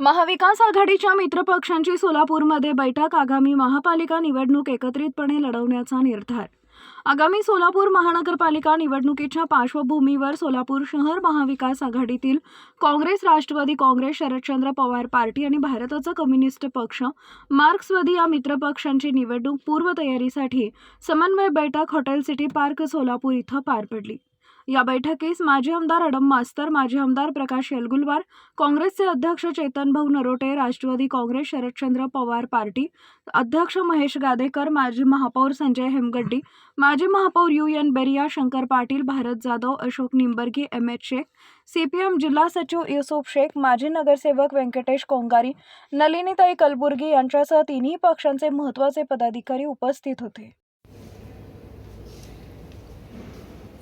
महाविकास आघाडीच्या मित्रपक्षांची सोलापूरमध्ये बैठक आगामी महापालिका निवडणूक एकत्रितपणे लढवण्याचा निर्धार. आगामी सोलापूर महानगरपालिका निवडणुकीच्या पार्श्वभूमीवर सोलापूर शहर महाविकास आघाडीतील Congress Rashtrawadi Congress Sharadchandra Pawar party आणि भारताचा कम्युनिस्ट पक्ष मार्क्सवादी या मित्रपक्षांची निवडणूक पूर्वतयारीसाठी समन्वय बैठक हॉटेल सिटी पार्क सोलापूर इथं पार पडली. या बैठकीस माजी आमदार अडम मास्तर माजी आमदार प्रकाश येलगुलवार काँग्रेसचे अध्यक्ष चेतन भाऊ नरोटे राष्ट्रवादी काँग्रेस शरदचंद्र पवार पार्टी अध्यक्ष महेश गादेकर माजी महापौर संजय हेमगड्डी माजी महापौर U N Beria Shankar Patil Bharat Jadhav Ashok Nimbargi M H Shaikh CPM जिल्हा सचिव युसुफ शेख माजी नगरसेवक व्यंकटेश कोंगारी नलिनीताई कलबुर्गी यांच्यासह तिन्ही पक्षांचे महत्त्वाचे पदाधिकारी उपस्थित होते.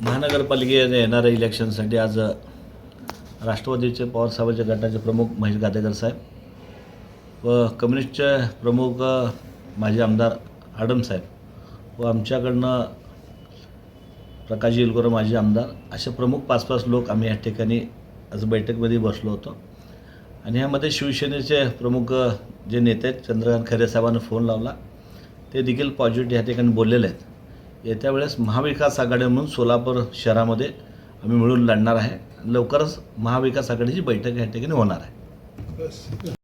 महानगरपालिकेने येणाऱ्या इलेक्शनसाठी आज राष्ट्रवादीचे पवारसाहेबांच्या गटाचे प्रमुख महेश गादेकर साहेब व कम्युनिस्टचे प्रमुख माजी आमदार आडम साहेब व आमच्याकडनं प्रकाश येलगोर माजी आमदार असे प्रमुख पाच पाच लोक आम्ही या ठिकाणी आज बैठकमध्ये बसलो होतो. आणि ह्यामध्ये शिवसेनेचे प्रमुख जे नेते आहेत चंद्रकांत खैरे साहेबांना फोन लावला. ते देखील पॉझिटिव्ह ह्या ठिकाणी बोललेले आहेत. येत्या वेळेस महाविकास आघाडी म्हणून सोलापूर शहरामध्ये आम्ही मिळून लढणार आहे. लवकरच महाविकास आघाडीची बैठक या ठिकाणी होणार आहे.